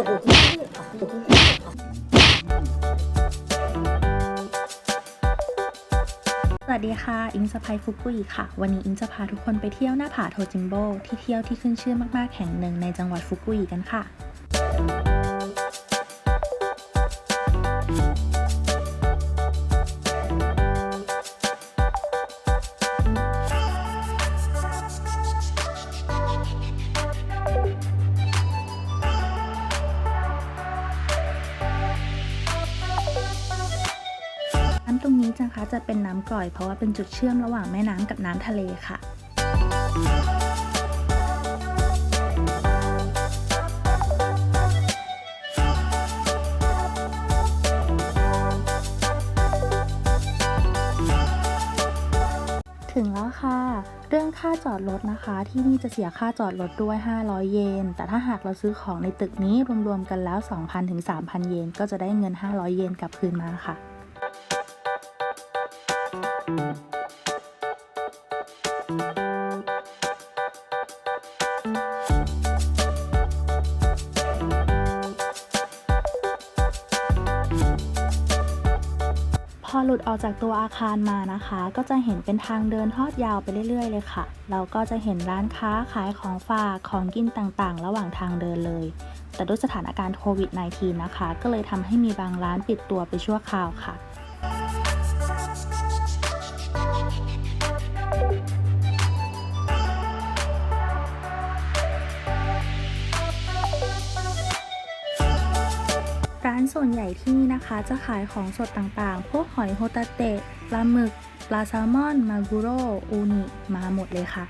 สวัสดีค่ะ อิงสะพายฟุกุยค่ะ วันนี้อิงจะพาทุกคนไปเที่ยวหน้าผาโทจิมโบที่เที่ยวที่ขึ้นชื่อมากๆแห่งหนึ่งในจังหวัดฟุกุยกันค่ะ เป็นน้ำกร่อย เพราะว่าเป็นจุดเชื่อมระหว่างแม่น้ำกับน้ำทะเลค่ะถึงแล้วค่ะ เรื่องค่าจอดรถนะคะ ที่นี่จะเสียค่าจอดรถด้วย 500 เยน แต่ถ้าหากเราซื้อของในตึกนี้รวมๆกันแล้ว 2,000ถึง3,000 เยน ก็จะได้เงิน 500 เยนกลับคืนมาค่ะ หลุดออกจากตัวอาคารมานะคะ ก็จะเห็นเป็นทางเดินทอดยาวไปเรื่อย ๆ เลยค่ะ เราก็จะเห็นร้านค้าขายของฝากของกินต่างๆ ระหว่างทางเดินเลย แต่ด้วยสถานการณ์โควิด -19 นะคะ ก็เลยทำให้มีบางร้านปิดตัวไปชั่วคราวค่ะ ส่วนใหญ่ที่นี่นะคะ จะขายของสดต่างๆ พวกหอยโฮตาเตะปลาหมึก ปลาแซลมอน มากุโรอูนิ มาหมดเลยค่ะ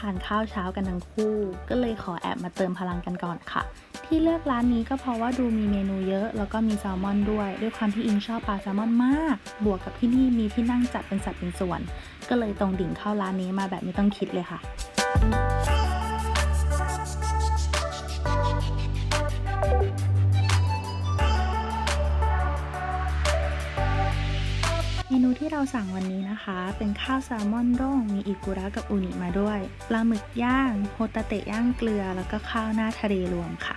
ทานข้าวเช้ากันทั้งคู่ ก็เลยขอแอบมาเติมพลังกันก่อนค่ะ ที่เลือกร้านนี้ก็เพราะว่าดูมีเมนูเยอะ แล้วก็มีแซลมอนด้วย ด้วยความที่อิงชอบปลาแซลมอนมาก บวกกับที่นี่มีที่นั่งจัดเป็นสัดเป็นส่วน ก็เลยตรงดิ่งเข้าร้านนี้มาแบบไม่ต้องคิดเลยค่ะ นูที่เราสั่งวันนี้นะคะ เป็นข้าวแซลมอนร่งมีอิกุระกับอูนิมาด้วย ปลาหมึกย่าง โฮตาเตะย่างเกลือ แล้วก็ข้าวหน้าทะเลรวมค่ะ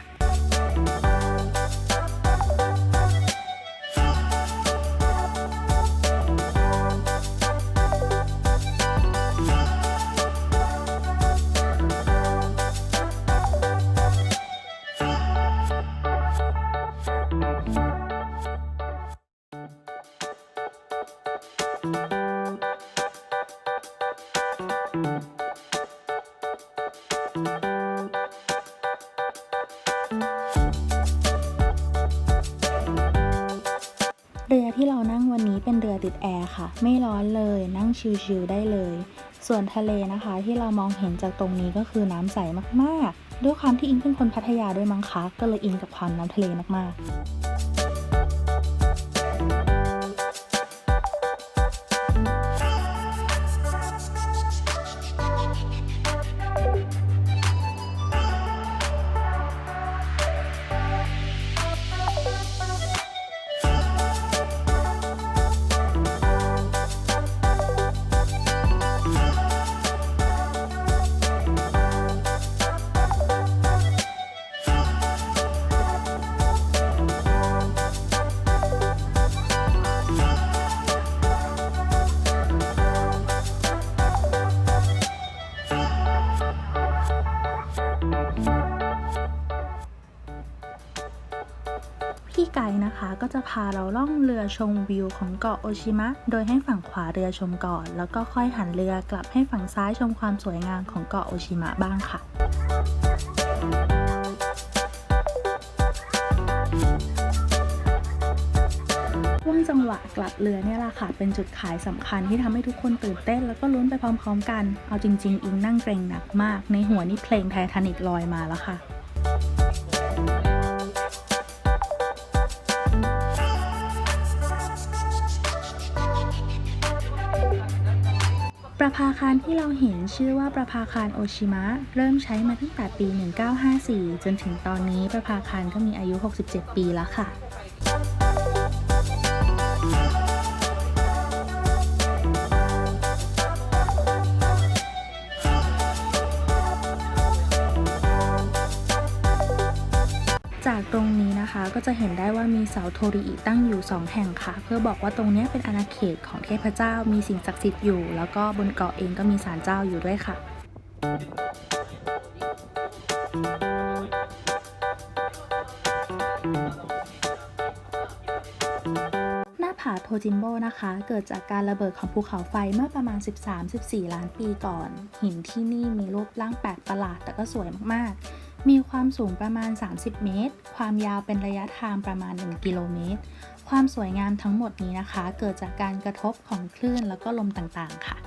ดแอร์ค่ะ ไม่ร้อนเลย นั่งชิลๆได้เลย ส่วนทะเลนะคะที่เรามองเห็นจากตรงนี้ก็คือน้ำใสมากๆ ด้วยความที่อิงเป็นคนพัทยาด้วยมั้งคะ ก็เลยอินกับความน้ำทะเลมากๆ ชมวิวของเกาะโอชิมะ โดยให้ฝั่งขวาเรือชมก่อน แล้วก็ค่อยหันเรือกลับให้ฝั่งซ้ายชมความสวยงามของเกาะโอชิมะบ้างค่ะช่วงจังหวะกลับเรือเนี่ยแหละค่ะ เป็นจุดขายสำคัญที่ทำให้ทุกคนตื่นเต้น แล้วก็ลุ้นไปพร้อมๆกัน เอาจริง ๆ อิงนั่งเกรงหนักมาก ในหัวนี่เพลงไททานิกลอยมาแล้วค่ะ ประภาคารที่เราเห็นชื่อว่าประภาคารโอชิมะ เริ่มใช้มาตั้งแต่ปี 1954 จนถึงตอนนี้ประภาคารก็มีอายุ 67 ปีแล้วค่ะ ก็จะเห็นได้ว่ามีเสาโทริอิตั้งอยู่ 2 แห่งค่ะ เพื่อบอกว่าตรงนี้เป็นอาณาเขตของเทพเจ้ามีสิ่งศักดิ์สิทธิ์อยู่ แล้วก็บนเกาะเองก็มีศาลเจ้าอยู่ด้วยค่ะ หน้าผาโทจิมโบนะคะ เกิดจากการระเบิดของภูเขาไฟเมื่อประมาณ 13-14 ล้านปีก่อน หินที่นี่มีรูปร่างแปลกประหลาดแต่ก็สวยมากๆ มีความสูงประมาณ 30 เมตร ความยาวเป็นระยะทางประมาณ 1 กิโลเมตร ความสวยงามทั้งหมดนี้นะคะ เกิดจากการกระทบของคลื่นแล้วก็ลมต่างๆ ค่ะ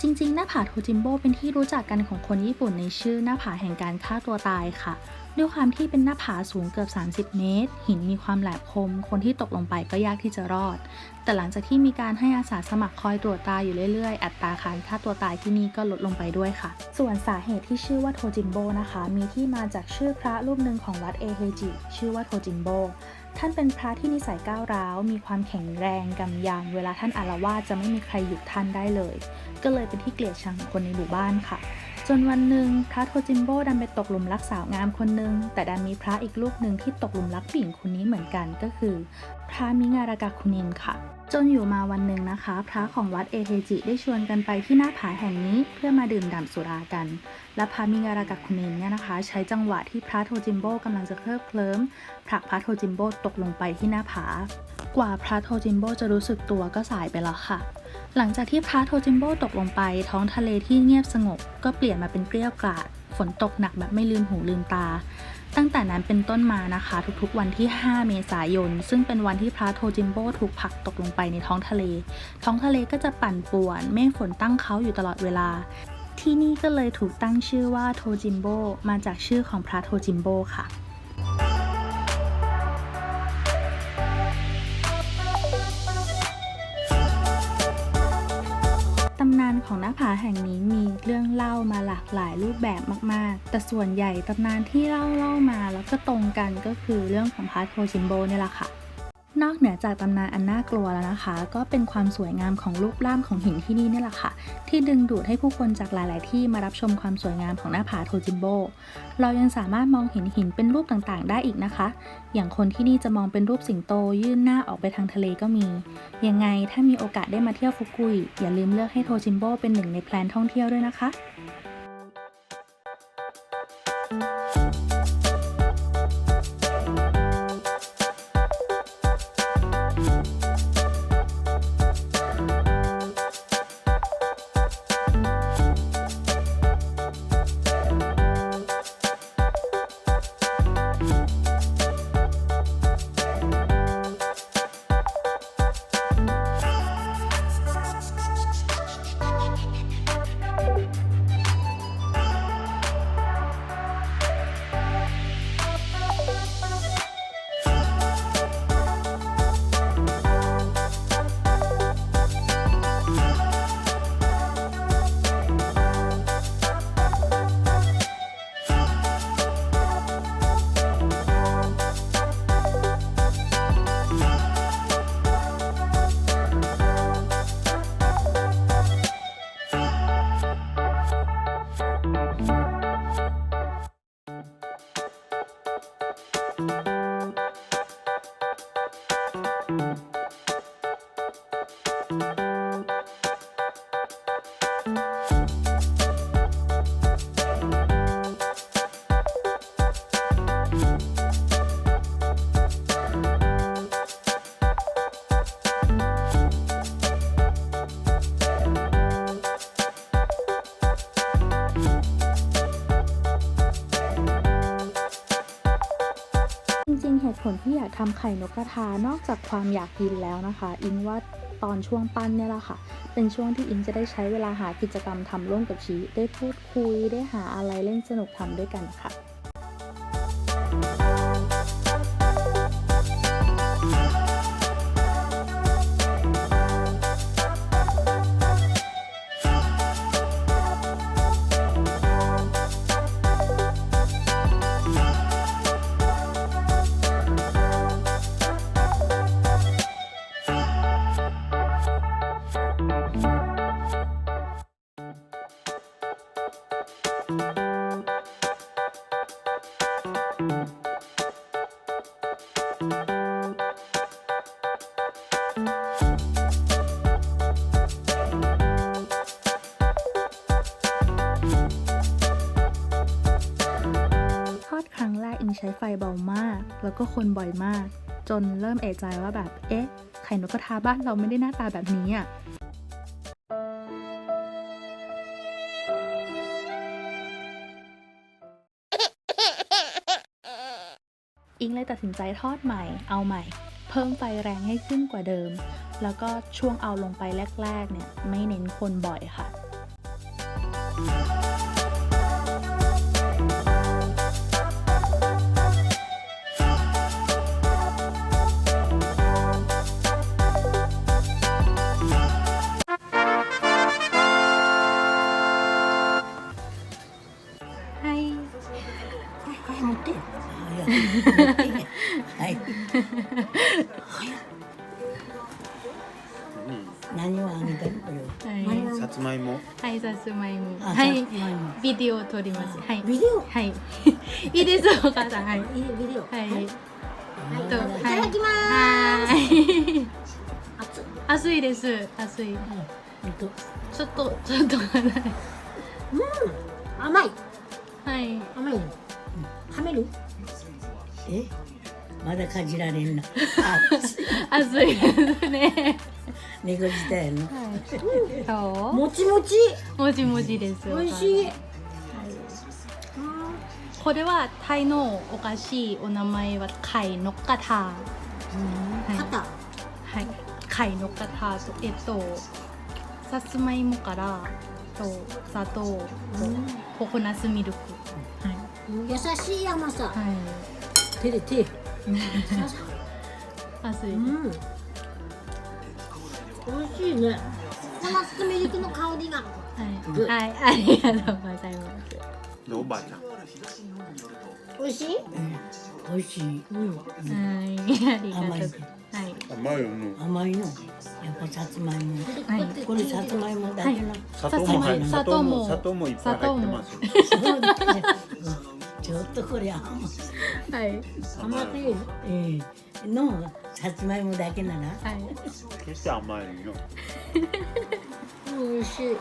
จริงๆ หน้าผาโทจิมโบเป็นที่รู้จักกันของคนญี่ปุ่นในชื่อหน้าผาแห่งการฆ่าตัวตายค่ะ ด้วยความที่เป็นหน้าผาสูงเกือบ 30 เมตร หินมีความแหลมคม คนที่ตกลงไปก็ยากที่จะรอด แต่หลังจากที่มีการให้อาสาสมัครคอยตรวจตาอยู่เรื่อยๆ อัตราการฆ่าตัวตายที่นี่ก็ลดลงไปด้วยค่ะ ส่วนสาเหตุที่ชื่อว่าโทจิมโบนะคะ มีที่มาจากชื่อพระรูปหนึ่งของวัดเอเฮจิ ชื่อว่าโทจิมโบท่านเป็นพระที่นิสัยก้าวร้าว มีความแข็งแรงกำยำเวลาท่านอาละวาดจะไม่มีใครหยุดท่านได้เลย ก็เลยเป็นที่เกลียดชังของคนในหมู่บ้านค่ะ จนวันหนึ่งพระโทจิมโบดันไปตกหลุมรักสาวงามคนหนึ่งแต่ดันมีพระอีกรูปหนึ่งที่ตกหลุมรักผู้หญิงคนนี้เหมือนกันก็คือ พระมิงารากาคุนินค่ะ จนอยู่มาวันหนึ่งนะคะ พระของวัดเอเทจิได้ชวนกันไปที่หน้าผาแห่งนี้เพื่อมาดื่มด่ำสุรากัน และพระมิงารากาคุนินเนี่ยนะคะ ใช้จังหวะที่พระโทจิมโบกำลังจะเคลิบเคลิ้มผลักพระโทจิมโบตกลงไปที่หน้าผา กว่าพระโทจิมโบจะรู้สึกตัวก็สายไปแล้วค่ะ หลังจากที่พระโทจิมโบตกลงไป ท้องทะเลที่เงียบสงบ ก็เปลี่ยนมาเป็นเกลี้ยวกราดฝนตกหนักแบบไม่ลืมหูลืมตา ตั้งแต่นั้นเป็นต้นมานะคะ ทุกๆวันที่ 5 เมษายน ซึ่งเป็นวันที่พระโทจิมโบถูกผลักตกลงไปในท้องทะเล ท้องทะเลก็จะปั่นป่วน เมฆฝนตั้งเขาอยู่ตลอดเวลา ที่นี่ก็เลยถูกตั้งชื่อว่าโทจิมโบมาจากชื่อของพระโทจิมโบค่ะ ของหน้าผาแห่งนี้มีเรื่องเล่ามาหลากหลายรูปแบบมาก ๆ แต่ส่วนใหญ่ตำนานที่เล่าเล่ามาแล้วก็ตรงกันก็คือเรื่องของพระโทชิมโบนี่แหละค่ะ นอกเหนือจากตำนานอันน่ากลัวแล้วนะคะ ก็เป็นความสวยงามของรูปร่างของหินที่นี่นี่แหละค่ะ ที่ดึงดูดให้ผู้คนจากหลาย ๆ ที่มารับชมความสวยงามของหน้าผาโทจิมโบ เรายังสามารถมองเห็นหินเป็นรูปต่าง ๆ ได้อีกนะคะ อย่างคนที่นี่จะมองเป็นรูปสิงโตยื่นหน้าออกไปทางทะเลก็มี ยังไงถ้ามีโอกาสได้มาเที่ยวฟุกุยอย่าลืมเลือกให้โทจิมโบเป็นหนึ่งในแพลนท่องเที่ยวด้วยนะคะ ผลที่อยากทำไข่นกกระทานอกจากความอยากกินแล้วนะคะ อิงว่าตอนช่วงปั้นเนี่ยแหละค่ะ เป็นช่วงที่อิงจะได้ใช้เวลาหากิจกรรมทำร่วมกับชีได้พูดคุยได้หาอะไรเล่นสนุกทำด้วยกันค่ะ ใช้ไฟเบามาก แล้วก็คนบ่อยมาก จนเริ่มเอะใจว่าแบบ เอ๊ะ ไข่นกกระทาบ้านเราไม่ได้หน้าตาแบบนี้อะ อิงเลยตัดสินใจทอดใหม่ เอาใหม่ เพิ่มไฟแรงให้ขึ้นกว่าเดิม แล้วก็ช่วงเอาลงไปแรกๆเนี่ยไม่เน้นคนบ่อยค่ะ はい。何をあげたのこれは。さつまいもはい、さつまいも。あはいビデオを撮ります。はい。ビデオ？はい。いいです、お母さん。はい。いいビデオ。はい。はい。といただきまはす。い。熱い。暑いです。暑い。えっと、ちょっと、ちょっと待って。甘い。はい。甘いの。噛める？え？まだかじられんの。熱いですね。猫舌やの、はい、もちもち？もちもちです美味しい、はい、これはタイのお菓子お名前は貝のカタ、カタはい。貝のカタとえっとさつまいもからと砂糖と、ココナッツミルク、はい、優しい甘さ、はい。手で手。熱い、うん。美味しいね。ココナッツミルクの香りが。はい、はい、ありがとうございますでおばあちゃん美味しい？美味しい。うん。はい、ありがとう甘いはい、甘いよね甘いの。やっぱさつまいも。はいこれさつまいもだけの。砂糖も入って砂糖も砂糖もいっぱい入ってますよそうだねちょっとこれ甘はい、甘くいええのさつまいもだけならはい、決して甘いよ美味しい。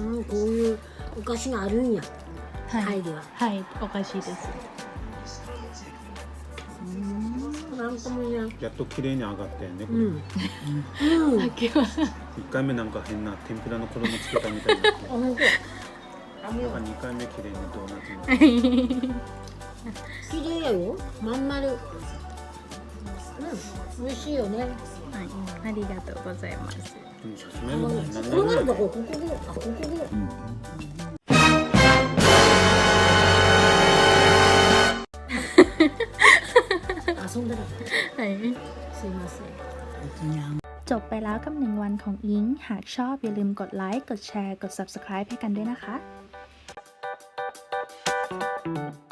うん、こういうお菓子があるんや。はい、タイでは。はい、おかしいですうん、なんとも言えん。やっと綺麗に上がったよねこれうん。うん。一回目なんか変な天ぷらの衣つけたみたいになあ、本当。あ、もうなんか二回目綺麗にドーナツになって綺麗やよ。まん丸。うん、美味しいよね。はい、ありがとうございますでもさつまいあのも何こうなると年ぐらいここここ、あ、こここ。遊んでる。はい すいません。 จบไปแล้วกับหนึ่งวันของอิง หากชอบอย่าลืมกดไลค์ กดแชร์ กด subscribe ให้กันด้วยนะคะ thank you